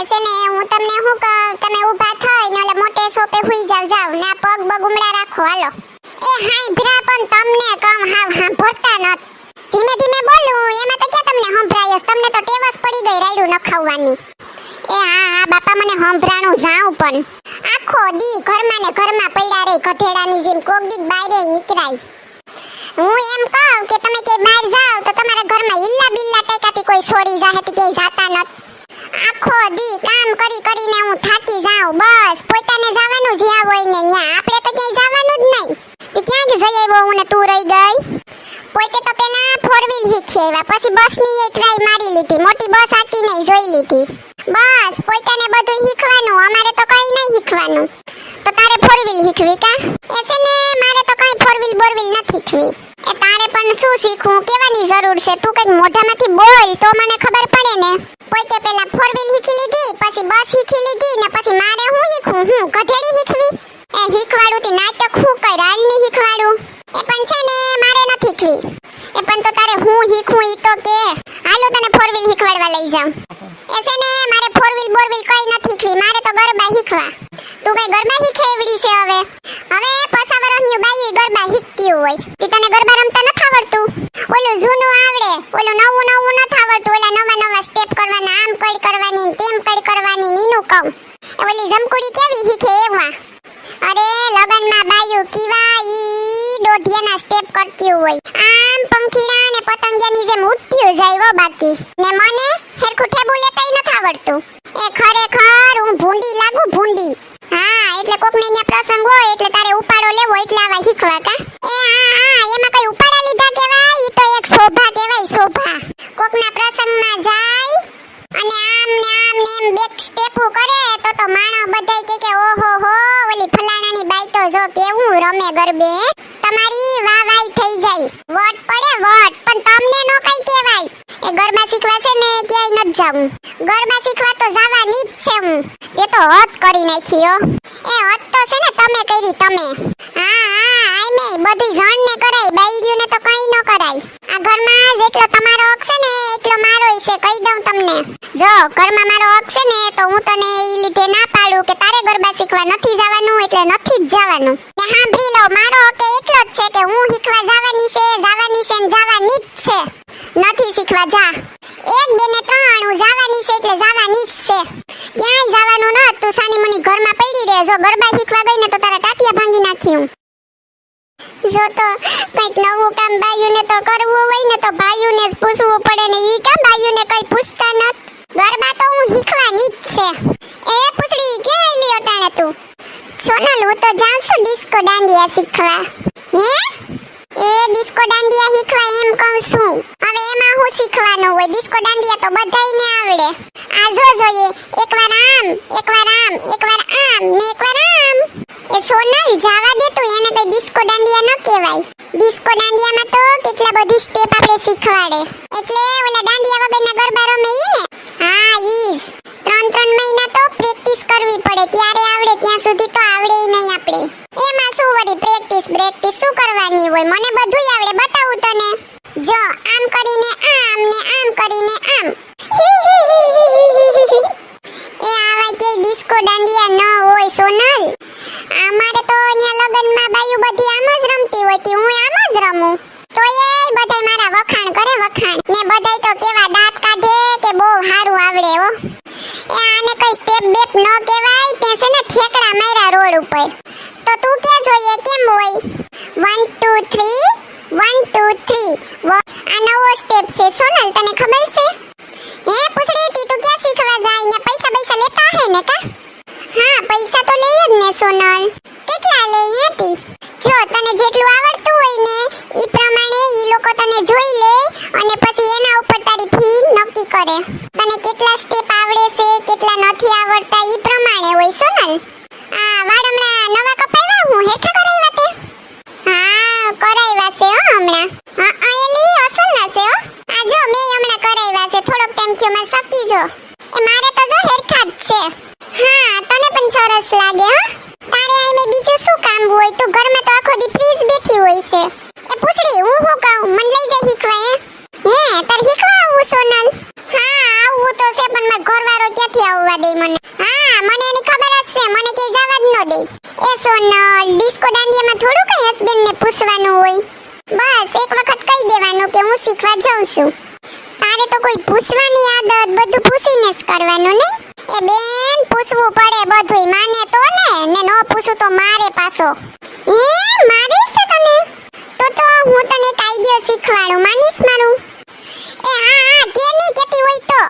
એસે ને, હું તમને શું કહું? તમે ઊભા થઈને ઓલે મોટે સોપે હુઈ જાવ જાવ. ને, પગ બગ ઉમડા રાખો. હાલો. એ હાઈ ભરા, પણ તમને કમ હાવ હા ભરતા નત. ધીમે ધીમે બોલું, એમાં તો ક્યાં તમને સંભળાય તમને તો ટેવસ પડી ગઈ રાયડું નખાવવાની. એ હા હા, બાપા, મને સંભળાણું જાઉં પણ. આખો દી ઘરમાં ને ઘરમાં પડ્યા રે ગધેડાની જેમ કોક દી બાયરે નીકળાય. હું એમ કહું કે તમે કે બહાર જાઓ, તો તમારા ઘરમાં ઈલ્લા બિલ્લા ટેકાતી કોઈ છોરી જાહે કે જાતા નત. આખો દી કામ કરી કરીને હું થાકી જાઉં, બસ. પોતાને જવાનું જ્યાં હોય ને ન્યા. આપણે તો ક્યાંય જવાનું જ નહીં. તે ક્યાં જઈ આવ્યો હું ને તું રહી ગઈ? પોતે તો પેલા ફોર વ્હીલ શીખી આવ્યા. પછી બસની એક ટ્રાય મારી લીધી. મોટી બસ આકી નહીં જોઈ લીધી. બસ, પોતાને બધું શીખવાનું. અમારે તો કઈ નહીં શીખવાનું. તો તારે ફોર વ્હીલ શીખવી કા? એ છે ને, મારે તો કઈ ફોર વ્હીલ બોર વ્હીલ નથી શીખવી. એ તારે પણ શું શીખવું? કેવાની જરૂર છે. તું કંઈક મોઢામાંથી બોલ, તો મને ખબર પડે ને પોતે પેલા ફોર વ્હીલ શીખી લીધી પછી બસ શીખી લીધી ને પછી મારે હું શીખવું હું ગધેડી શીખવી એ શીખવાડું તે નાટક હું કઈ રાલની શીખવાડું એ પણ છે ને મારે નથી શીખવી એ પણ તો તારે હું શીખું ઈ તો કે. હાલો તને ફોર વ્હીલ શીખવાડવા લઈ જાઉં. એ ને, મારે ફોર વ્હીલ બોર વ્હીલ કઈ નથી શીખવી મારે તો ગરબા શીખવા તું કઈ ગરબા શીખે એવડી છે હવે? હવે પસા વર્ષની બાઈ ગરબા શીખતી હોય. તે તને ગરબા રમતા નથી આવડતું? ઓલું જૂનું આવડે. ઓલું નવું નવું નથી આવડતું. ઓલા નવા નવા સ્ટેપ કરવાના, આમ કઈ કરવાની, તેમ કઈ કરવાની નીનું એ ઓલી જમકુડી કેવી શીખે એવા? અરે, લગનમાં બાયું કીવા ઈ દોઢિયાના સ્ટેપ કરતી હોય આમ પંખીડા ને પતંગિયાની જેમ ઉડતી જાય બાકી. ને મને સરખું ઠેબુ લેતાય નથી આવડતું. એ ખરેખર હું ભૂંડી લાગુ ભૂંડી. હા, એટલે કોકને અહીંયા પ્રસંગ હોય એટલે તારે ઉપાડો લેવો એટલે આવા શીખવા કા? એ હા હા, એમાં કઈ ઉપાડા લીધા કેવાય ઈ તો એક શોભા કેવાય શોભા. કોકના પ્રસંગમાં જાય અને આમ ને આમ ને એમ બેક સ્ટેપુ કરે, તો તો માણસ બધાય કે કે ઓહો હો, ઓલી ફલાણાની બાઈ તો જો કેવું રમે ગરબે. તમારી વાવાઈ થઈ જાય. વટ પડે વટ પણ તમને નો કઈ કહેવાય એ ગરબા શીખવા છે ને ક્યાંય નથી જાવું. ગરબા શીખવા તો જવાની જ છે હું. એ તો હદ કરી નાખી એ હદ તો છે ને તમે કરી તમે. હા હા આઈ મે. બધી જણ ને કરાય. બાઈર્યું ને તો કઈ ન કરાય. આ ઘરમાં જેટલો તમારો હક છે ને એટલો મારો છે. કહી દઉં તમને. જો, ઘરમાં મારો હક છે ને, તો હું તને એ લીધે ના પાડું કે તારે ગરબા શીખવા નથી જવાનું એટલે નથી જ જવાનું. ને સાંભળી લો, મારો હક એટલો જ છે કે હું શીખવા જવાની છે જવાની છે ને જવાની જ છે. નથી શીખવા, જા. એક, બે ને ત્રણ હું જવાની છે એટલે જવાની જ છે. ક્યાંય જવાનું ન તું સાની મની ઘરમાં પડી રહે. જો ગરબા શીખવા ગઈ ને તો તારા ટાટિયા ભાંગી નાખ્યું. જો તો કંઈક નવું કામ ભાઈઓને તો કરવું હોય ને તો ભાઈઓને જ પૂછવું પડે ને ઈ કામ ભાઈઓને કઈ પૂછતા નત. ગરબા તો હું શીખવાની જ છે. એ પૂછડી કે લ્યો તાણે તું? સોનલ, હું તો જાઉં છું ડિસ્કો દાંડિયા શીખવા. હે? એ ડિસ્કો દાંડિયા શીખવા એમ કહું છું. હવે એમાં હું શીખવાનું હોય? ડિસ્કો દાંડિયા તો બધાયને આવડે. આ જો જોઈએ. એકવાર આમ એકવાર આમ એકવાર આમ ને એકવાર આમ. એ સોનલ જાવા દે તું, એને કઈ ડિસ્કો દાંડિયા ન કહેવાય. ડિસ્કો દાંડિયામાં તો કેટલા બધી સ્ટેપ આપણે શીખવાડે. એટલે ઓલા દાંડિયા વગરના ગરબા રમે ઈ ને હા ઈ જ. ત્રણ ત્રણ મહિના તો પ્રેક્ટિસ કરવી પડે ત્યારે આવડે ત્યાં સુધી તો આવડે ય નહીં આપણે એમાં શું વળી પ્રેક્ટિસ પ્રેક્ટિસ શું કરવાની હોય મને બધુંય આવડે બતાવું તને જો આમ કરીને આમ ને આમ કરીને આમ એ આવા કે ડિસ્કો દાંડિયા ન હોય સોનલ અમારે તો અહીંયા લગનમાં બાયું બધી આમ જ રમતી હોતી હું આમ જ રમું તો એ બધાય મારા વખાણ કરે વખાણ ને બધાય તો કેવા દાંત કાઢે કે બહુ સારું આવડે હો એ આને કઈ સ્ટેપ બેપ ન કહેવાય તે છે ને ઠેકડા માર્યા રોડ ઉપર તો તું કે જોઈએ કેમ હોય 1 2 3 1 2 3 આ નવો સ્ટેપ છે સોનલ તને ખબર છે હે પૂછડી તી તું ક્યાં શીખવા જાય ને પૈસા પૈસા લેતા હે ને કા હા પૈસા તો લઈએ જ ને સોનલ કેટલા લઈએ તી જો તને જેટલું આવડતું હોય ને ઈ પ્રમાણે ઈ લોકો તને જોઈ લે અને પછી એના ઉપર તારી ફી નક્કી કરે તને કેટલા સ્ટેપ આવડે છે કેટલા નથી આવડતા ઈ પ્રમાણે હોય સોનલ આ વાળ હમણાં નવા કપાવ્યા હું હેઠા કરાવ્યા તે હા કરાવ્યા છે હો હમણાં હા આ એલી અસલ ના છે હો આ જો મેં હમણાં કરાવ્યા છે દે મને. હા, મને એની ખબર હશે. મને કે જવા જ ન દે. એ સોનલ ડિસ્કો દાંડિયામાં થોડું કઈ હસબન્ડ ને પૂછવાનું હોય. બસ, એક વખત કહી દેવાનું કે હું શીખવા જાઉં છું. તારે તો કોઈ પૂછવાની આદત, બધું પૂછીને જ કરવાનું, નહીં? એ બેન, પૂછવું પડે બધુંય. માને તો ને ને ન પૂછું તો મારે પાછો. એ મારે છે તને તો તો હું તને એક આઈડિયા શીખવાડું માનીશ મારું એ હા હા કે નહીં કેતી હોય તો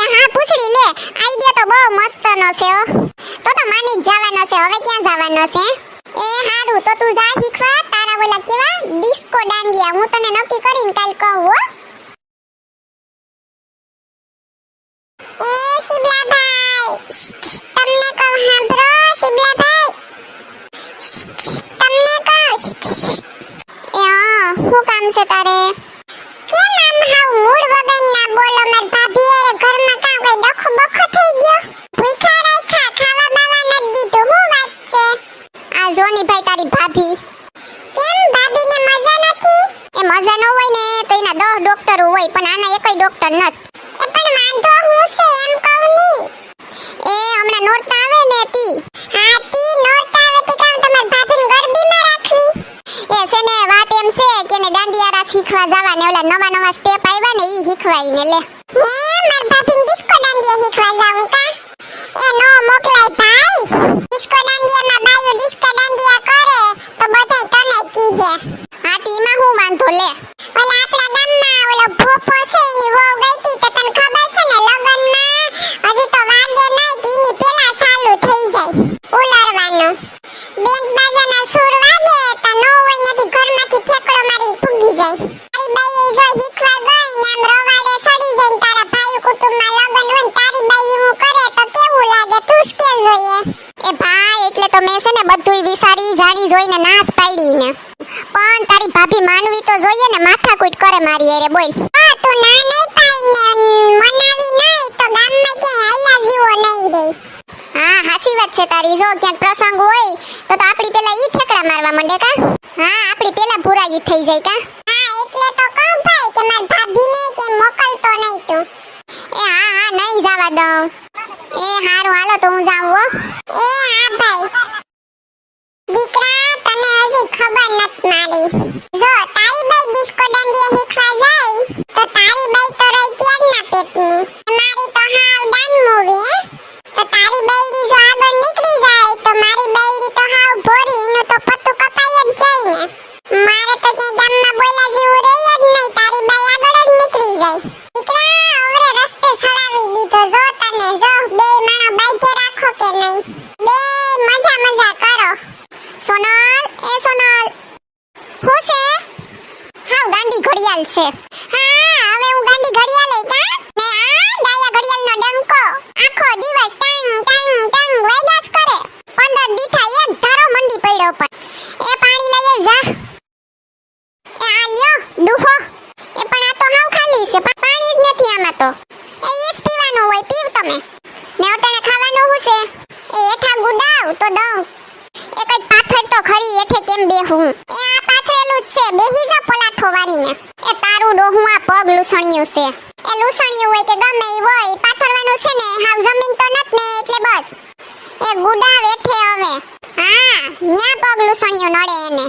એ હા પૂછડી લે આઈડિયા તો બહુ મસ્તનો છે હો તો તો માની જ જવાનો છે હવે ક્યાં જવાનો છે એ હારું તો તું જા શીખવા તારા ઓલા કેવા ડિસ્કો દાંડિયા હું તને નક્કી કરીને કાલ કહું હો એ શિબલાભાઈ તમને કહું સાંભળો શિબલાભાઈ તમને કહું એ હા શું કામ છે તારે કેમ આમ હાવ મૂડ વગરના બોલો માર ભાભી એ ઘરમાં કાં કોઈ ડખો બખો થઈ ગયો ભૂખ્યા રાખ્યા ખાવા બાવા નથી દીધું શું વાત છે આ જોની ભાઈ તારી ભાભી. કેમ ભાભીને મજા નથી? એ મજા ન હોય ને, તો એના દહ ડોક્ટર હોય, પણ આના એકય ડોક્ટર નથી. એ પણ વાંધો હું છે એમ કહું ની. એ હમણાં નોરતા આવે ને તી. હા, તી નોરતા આવે તી કામ તમાર ભાભીને ગરબીમાં રાખવી. એ છે ને, વાત એમ છે કે ને દાંડિયારા શીખવા જવા ને ઓલા નવા નવા સ્ટેપ આવ્યા ને, ઈ શીખવાઈ ને લે. હે, માર ભાભીને ડિસ્કો દાંડિયા શીખવા જાવું કા? એ નો મોકલાય ભાઈ ડિસ્કો દાંડિયામાં બાયું ડિસ્કો દાંડિયા કરે તો બધાય તને કીહે હા તીમાં હું વાંધો લે ઓલા આપણા ગામમાં ઓલો ભોપો છે એની વહુ ગઈ તી તો તને ખબર છે ને લગનમાં હજી તો વાગે નહીં કે એની પેલા ચાલુ થઈ જાય ઉલાળવાનું બેંક બાજાના વાગે તો નો હોય નથી ઘરમાંથી ઠેકડો મારીને ફૂગી જાય. તારી બાઈએ જો શીખવા ગઈ ને આમ રવાડે સડી જાય ને તારા ભાઈ કુટુંબમાં લગન હોય ને તારી બાઈ એવું કરે તો કેવું લાગે? તું જ કે જોઈએ? એ ભાઈ, એટલે તો છે ને બધુંય વિચારી જાણી જોઈને નાશ પાડી ને પણ તારી ભાભી માનવી તો જોઈએ ને, માથાકૂટ કરે મારી અરે બોલ. ಮಾಡಿ છે. એ લૂસણ્યું હોય કે ગમે ઈ હોય, પાથરવાનું છે ને, હાવ જમીન તો નત ને, એટલે બસ. એ ગુડા વેઠે હવે. હા, ન્યા પગ લૂસણ્યું નડે એને.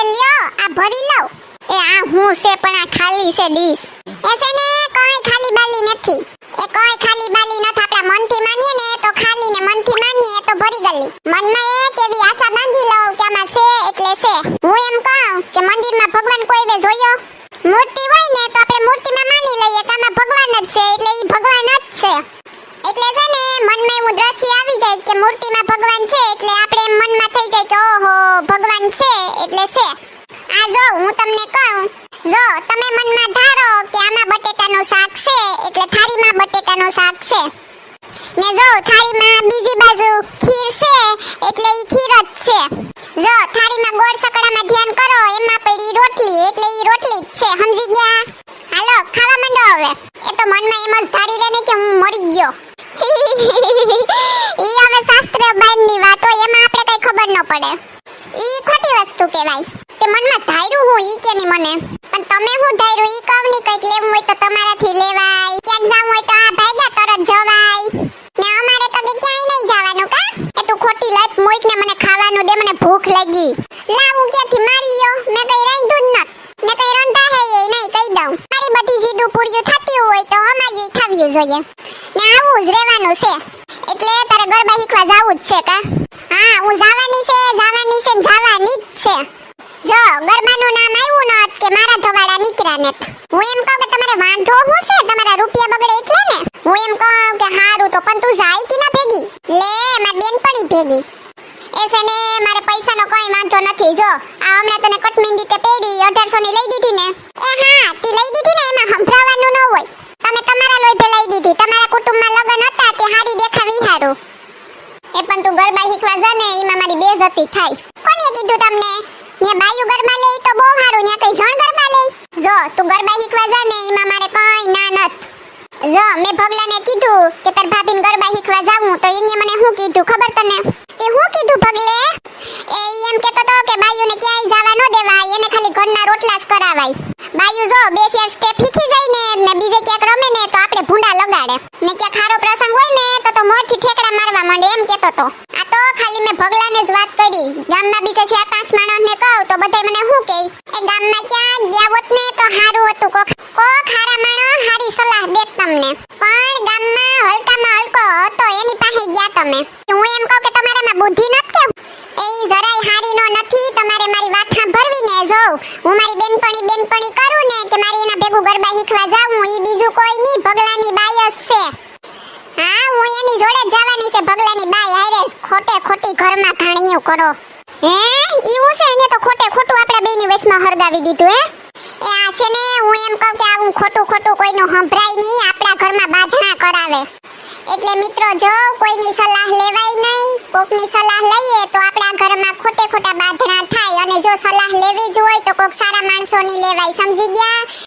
એ લ્યો, આ ભરી લઉં. એ આ હું છે, પણ આ ખાલી છે ડીશ. એ ને, કઈ ખાલી બાલી નથી. એ કઈ ખાલી બાલી નથી, આપણા મનથી માનીએ ને, તો ખાલી ને મનથી માનીએ તો ભરી ગલી. મનમાં એ કેવી આશા બાંધી લઉં કે આમાં છે એટલે છે. હું એમ કહું કે મંદિરમાં ભગવાન કોઈ જોયો? મૂર્તિ હોય ને તો આપણે મૂર્તિમાં માની લઈએ કે આમાં ભગવાન જ છે એટલે ઈ ભગવાન જ છે એટલે છે ને મનમાં એવું દ્રશ્ય આવી જાય કે મૂર્તિમાં ભગવાન છે એટલે આપણે એમ મનમાં થઈ જાય કે ઓહો ભગવાન છે એટલે છે આ જો હું તમને કહું જો તમે મનમાં ધારો કે આમાં બટેટાનું શાક છે એટલે થાળીમાં બટેટાનું શાક છે ને જો, થાળીમાં બીજી બાજુ ખીર છે, એટલે ઈ ખીર જ છે. જો, થાળીમાં ગોળ સકડામાં ધ્યાન કરો, એમાં પડી રોટલી, એટલે ઈ રોટલી જ છે. સમજી ગયા? હાલો, ખાવા માંડો હવે. એ તો મનમાં એમ જ ધારી લે ને કે હું મરી ગયો. ઈ હવે શાસ્ત્ર બાઈની વાત હોય, એમાં આપણે કઈ ખબર ન પડે. ઈ ખોટી વસ્તુ કહેવાય. તે મનમાં ધાર્યું હું, ઈ કે ની મને. કંઈક લેવું હોય તો તમારાથી લેવાય. ક્યાંક જાવું હોય તો આ ભાગ્યા તરત જવાય ને અમારે તો કે ક્યાંય નહીં જવાનું કા એ તું ખોટી લાઈફ મોઈક ને મને ખાવાનું દે મને ભૂખ લાવું ક્યાંથી મારી લ્યો? મેં કઈ રાંધું જ નત મેં કઈ રંધા હે એ નહીં, કહી દઉં. મારી બધી જીદું પૂરીયું થતી હોય તો અમારી થવ્યું જોઈએ. ને આવું જ રહેવાનું છે. એટલે તારે ગરબા શીખવા જવું જ છે કા? હા, હું જવાની છે જવાની છે જવાની જ છે. જો, ગરબાનું નામ આવ્યું નત કે મારા ધવાડા નીકળ્યા ને હું એમ કહું કે તમારે વાંધો હું છે? તમારા રૂપિયા બગડે એટલે ને? હું એમ કહું કે હારું, તો પણ તું જાય કે ના ભેગી? લે, મારી બેનપણી ભેગી. એ છે ને કોઈ નથી, જો. આ હમણાં તને કટમિંડી તે પહેરી 1800 ની લઈ દીધી ને? એ હા, તી લઈ દીધી ને, એમાં સંભળાવાનું ન હોય. તમે તમારા લોહી લઈ દીધી. તમારા કુટુંબમાં લગન હતા તે હારી દેખાવી હારું એ પણ તું ગરબા શીખવા જા એમાં મારી બેઝતી થાય. કોને કીધું તમને? ને બાયુ ગરબા લે તો બહુ હારું ને કઈ જણ ગરબા લે? જો, તું ગરબા શીખવા જા ને, એમાં મારે કઈ ના નત. જો, મેં ભગલાને કીધું કે તાર ભાભીને ગરબા શીખવા જાવું તો એને મને શું કીધું? ખબર તને? બે ચાર સ્ટેપ શીખી જાય ને ને બીજે ક્યાંક રમે ને તો આપણે ભૂંડા લગાડે. ને ક્યાંક ખારો પ્રસંગ હોય ને, તો તો મોરથી ઠેકડા મારવા માંડે એમ કહેતો તો. આ તો ખાલી મેં ભગલાને જ વાત કરી. ગામના બીજા ચાર પાંચ માણસને કહું, તો બધાય મને શું કહે એ ગામમાં ક્યાં ગયા હોત ને, તો સારું હતું કોક. કોક હારા માણસ સારી સલાહ દેત તમને. પણ ગામમાં હલકામાં હલકો હતો, એની પાસે ગયા તમે. હું એમ કહું કે તમારામાં બુદ્ધિ નથી હું મારી બેનપણી બેનપણી કરું ને કે મારી એના ભેગું ગરબા શીખવા જાઉં ઈ બીજું કોઈ નહીં, ભગલાની બાઈ જ હા, હું એની જોડે જવાની છે, ભગલાની બાઈ હારે ખોટે ખોટી ઘરમાં ઘાણીયું કરો. હે એવું છે, એને તો ખોટે ખોટું આપણા બેની વેશમાં હરગાવી દીધું, હે? એ આ છે ને, હું એમ કહું કે આવું ખોટું ખોટું કોઈનું સંભળાય નહીં, આપણા ઘરમાં બાધણા કરાવે. એટલે મિત્રો, જો કોઈની સલાહ લેવાય નહીં, કોકની સલાહ લઈએ તો આપણા ઘરમાં ખોટે ખોટા બાંધણા થાય. અને જો સલાહ લેવી જ હોય તો કોક સારા માણસોની લેવાય. સમજી ગયા?